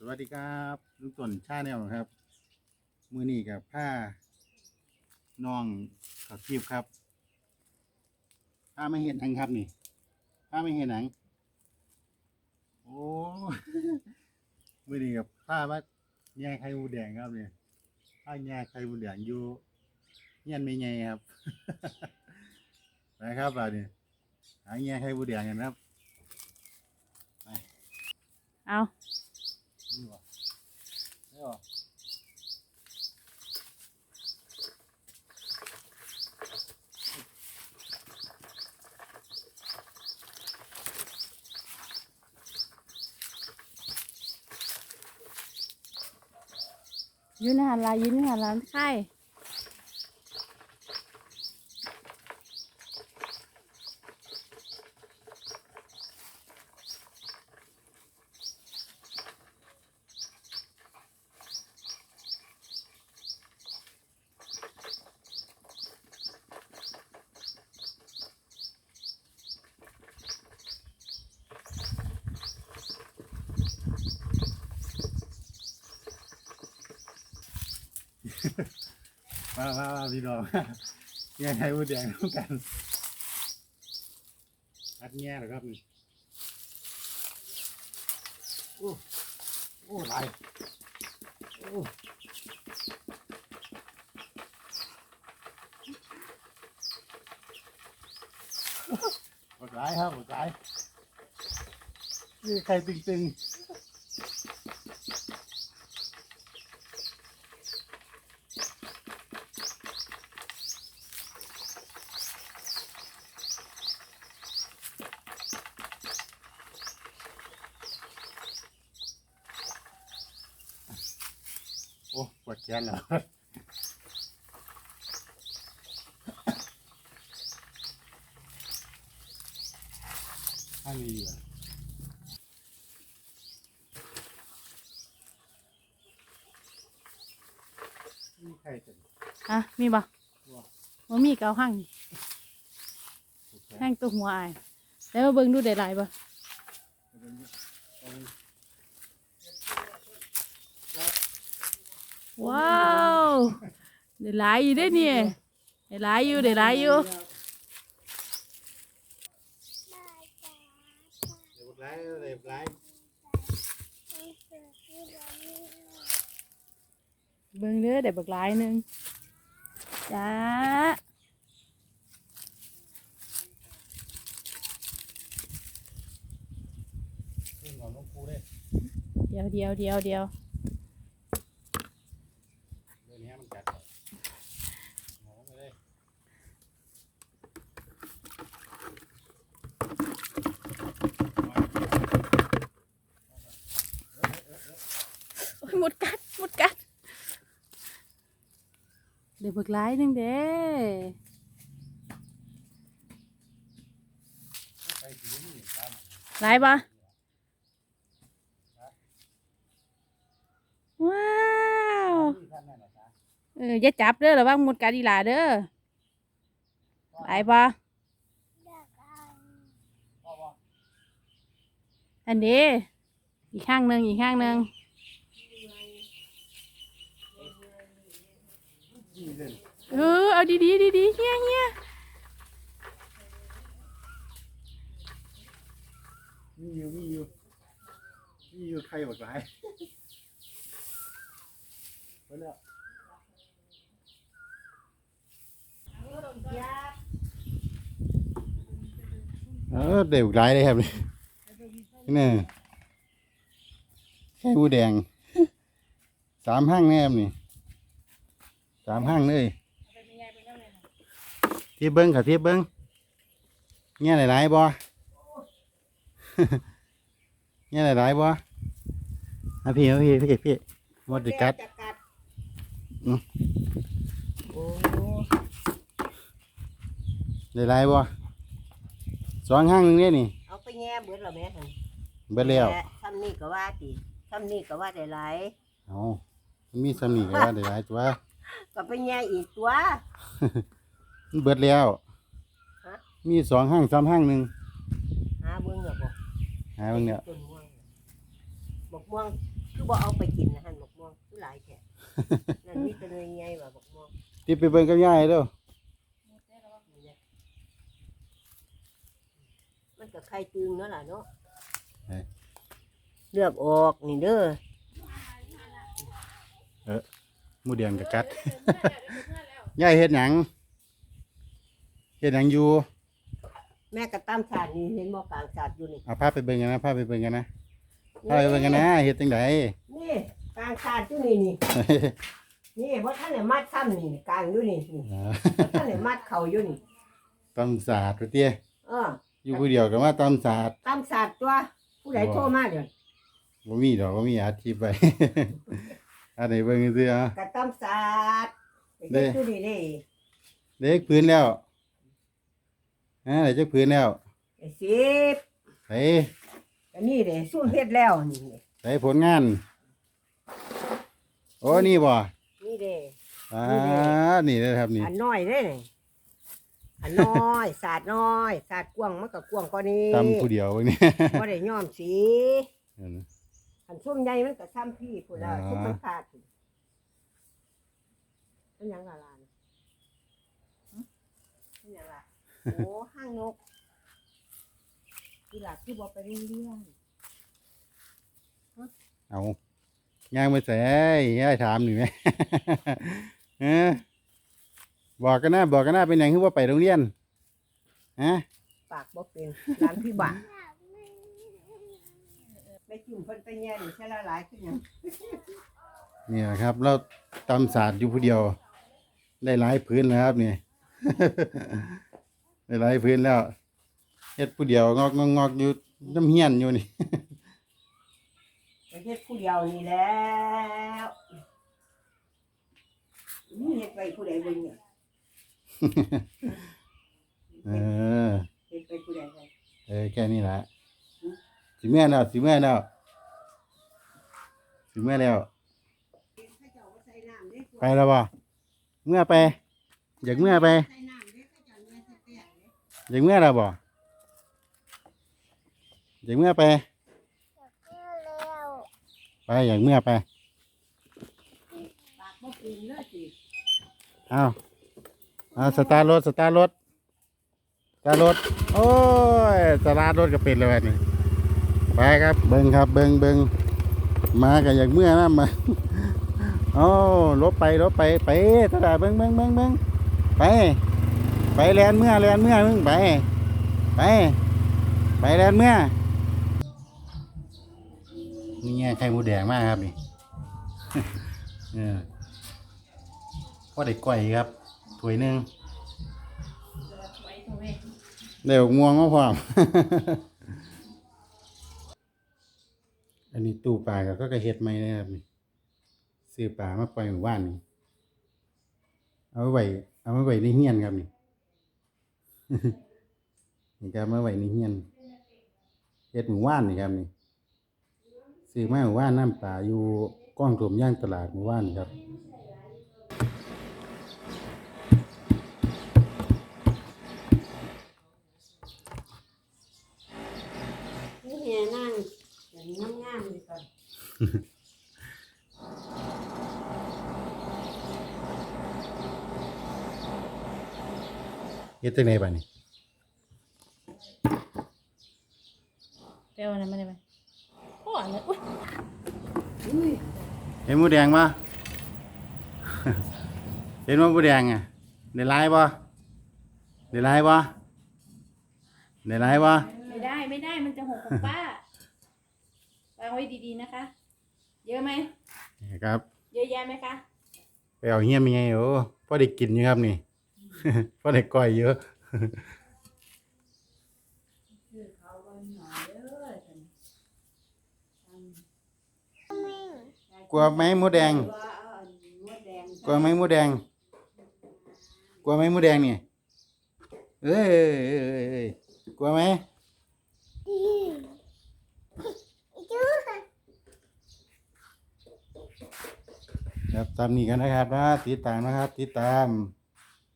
สวัสดีครับลุงต้นชาแนลครับ มือนี้กับผ้าน้องขอคีบครับผ้าไม่เห็นหนังครับนี่ผ้าไม่เห็นหนัง โอ้มือนี้กับผ้าว่าแย่ไข่หมูแดงครับเนี่ยผ้าแย่ไข่หมูแดงอยู่เงี้ยไม่ไงครับนะครับเราเนี่ยหาแย่ไข่หมูแดงกันครับเอา นี่วะนี่วะยืนหันลายยืนหันร้านค่า ยมามามาพี่น้องแง่ไข่หมูแดงต้องกันอัดแง่หรอครับนี่โอ้โอ้หลายโอ้หมดหลายครับหมดหลายนี่ไข่ตึงๆ ปวดแขนแล้วข้างนี้ดีกว่านี่ใครเป็นอะมีบ่ว้าบ่มีเกเอาหั่งแห้งตัวหัวอายแล้วมาเบิ่งดูได้หลายบ่ ว้าวได้หลายอยู่เด้เนี่ยได้หลายอยู่ได้หลายอยู่เดี๋ยวไล่เดี๋ยวไล่เบิ่งเด้อได้บักหลายหนึงจ้าเดี๋ยวเดี๋ยวเดี๋ยวเดี๋ยว มันกัดก่อนมองไปเลยโอ้ยหมดกัดหมดกัดได้บักหลายหนึงเด้ไปถึงนี่ตามหลายปะว้าว ที่ท่านนั่นนะจ๊ะ เอออย่าจับเด้อระวังหมดกัดอีหลาเด้อหายปะพ่อันนี้อีกข้างหนึ่งอีกข้างหนึ่งเออเอาดีๆดีๆเฮียเฮียมีอยู่มีอยู่มีอยู่ใครหมดไรไปแล้ว เออเด็กไรเลยครับนี่นี่แค่บูแดง สามห้างแน่นี่สามห้างเลยเทียบเบิ้งค่ะเทียบเบิ้งเงี้ยหลายๆบ่เงี้ยหลายๆบ่อะพี่เอาพี่พี่พี่หมดดิกัด อืม โอ้ หลายๆบ่สองห้างหนึงเนี่ยนี่ เอาไปแง่เบิดแล้วแม่หั่นเบิดแล้วต่ทำนี่ก็ว่าติทำนี่ก็ว่าได้หลายเอามันมีสำนีก็ว่าได้หลายตัว ก็ไปแง่อีกตัว มันเบิดแล้ว ฮะ มีสองห้างสามห้างหนึ่งหาเบิ่งแล้วบ่หาเบิ่งเนี่ยต้นม่วงบักม่วงคือบ่เอาไปกินนะหั่นบักม่วงคือหลายแท้ นั่นมีแต่เนยใหญ่ว่าบักม่วง ที่ไปเบิ่งกับยายเด้อ นี่แหละ มันก็ไข่ตึงเนาะล่ะเนาะเลือกออกนี่เด้อหมูเดียงกับกัดยายเฮ็ดหยังเฮ็ดหยังอยู่แม่ก็ตามศาสตร์นี่เห็นบ่กลางศาสตร์อยู่นี่เอาพาไปเบิ่งกันนะพาไปเบิ่งกันนะพาไปเบิ่งกันนะเฮ็ดจังได นี่กลางศาสตร์อยู่นี่นี่นี่บ่ทันได้มัดซ้ำนี่กลางอยู่นี่นี่อ่าบ่ทันได้มัดเข่าอยู่นี่ตำศาสตร์ว่าเตี้ยเออ อยู่ผู้เดียวก็มาตำศาสตร์ตามศาสตร์ตัว ผู้ใดโทรมาเดี๋ยวบ่มีดอกบ่มีอาชีพไป อันไหนเบิ่งซื่อๆอะก็ตามศาสตร์ไปเด้เฮ็ดอยู่นี่เด้เด็กพื้นแล้วอ่าได้จักพื้นแล้วไอ้สิบไปก็นี่เด้สู้เฮ็ดแล้วนี่ไปผลงาน โอ้นี่บ่นี่เด้อ่านี่นะครับนี่อันน้อยเด้นี่ อันน้อยศาสตร์น้อยศาสตร์กว้างมันก็กว้างกว่านี้ตำผู้เดียวเบิ่งนี่บ่ได้ย้อมสีนั่นน่ะอันส้มใหญ่มันก็ซ้ำพี่พุ่นละอ่า ส้มมันขาดพุ่นมันหยังละลานมันหยังละโอ้ห้างนกที่หลักที่บอกไปเรียนเอาย่างมาใส่ยายถามหน่อยไหม เออ บอกกันนะบอกกันนะเป็นหยังคือว่าไปโรงเรียนฮะปากบ่เป็นร้านพี่บาไปจุ่มเพิ่นไปแย่นี่ใช่ละหลายขึ้นหยังนี่แหละครับ เราตำศาสตร์อยู่ผู้เดียว ได้หลายพื้นแล้วครับนี่ ได้หลายพื้นแล้วเฮ็ดผู้เดียวงอกงอกงอกอยู่น้ำเฮียนอยู่นี่ ไปเฮ็ดผู้เดียวนี่แล้วนี่เฮ็ดไปผู้ใดเบิ่งเนี่ย เออเฮ็ดไปผู้ใดไปเออแค่นี้แหละสิเมื่อแล้วสิเมื่อแล้วสิเมื่อแล้วเขาเจ้าก็ใส่น้ำเด้ไปแล้วบ่เมื่อไป อยากเมื่อไปใส่น้ำเด้เขาเจ้าเนี่ยใส่แป้งเด้อยากเมื่อแล้วบ่อยากเมื่อไปไปอยากเมื่อไปปากบ่เป็นเลยสิเอาเอ่าสตาร์รถสตาร์รถสตาร์รถโอ้ยสตาร์รถก็เป็นเลยวันนี้ไปครับเบิ้งครับเบิ้งเบิ้งมากันอย่ากเมื่อนะมาโอ้รถไปรถไปไปตลาดเบิ้งเบิ้งเบิ้งเบิ้งไป ไปแลนเมื่อแลนเมื่อมึงไป ไป ไปแลนเมื่อนี่ไงไข่มูแดงมากครับนี่เออว่าได้ก้อยครับ วยหนึ่งได้ออกม่วงมาพร้อม อันนี้ตู้ปลาก็ก็เฮ็ดไม่นะครับนี่ซื้อปลามาปล่อยหมู่บ้านนี่เอาไว้เอาไว้ไว้ในเฮียนครับนี่นี่ครับมาไว้ในเฮียนเฮ็ดหมู่บ้านนี่ครับนี่ซื้อมาหมู่บ้านน้ำปลาอยู่กล้องถมย่างตลาดหมู่บ้านนี่ครับ นี่แห่นั่งอย่างงามๆเลยก่อน เฮ็ดจังไดบัดนี้เดี๋ยวอันนั้นมาได้ไหมโอ้อันนั้นอุ้ยอุ้ยเห็นหมูแดงบ่ เห็นว่าหมูแดงอะได้หลายบ่ได้หลายบ่ได้หลายบ่ ไม่ได้ไม่ได้มันจะหกของป้า วางไว้ดีๆนะคะ เยอะไหมครับ เยอะแยะไหมคะไปเอาเฮียมีไงโอ้พอได้กินอยู่ครับนี่พอได้ก้อยเยอะกลัวไหมหมูแดง ว่าเอาอันมดแดงกลัวไหมหมูแดง กลัวไหมหมูแดงนี่เอ้ยเอ้ยเอ้ยเอ้ยเอ้ยกลัวไหม ครับตามนี้กันนะครับนะติดตามนะครับ ติดตาม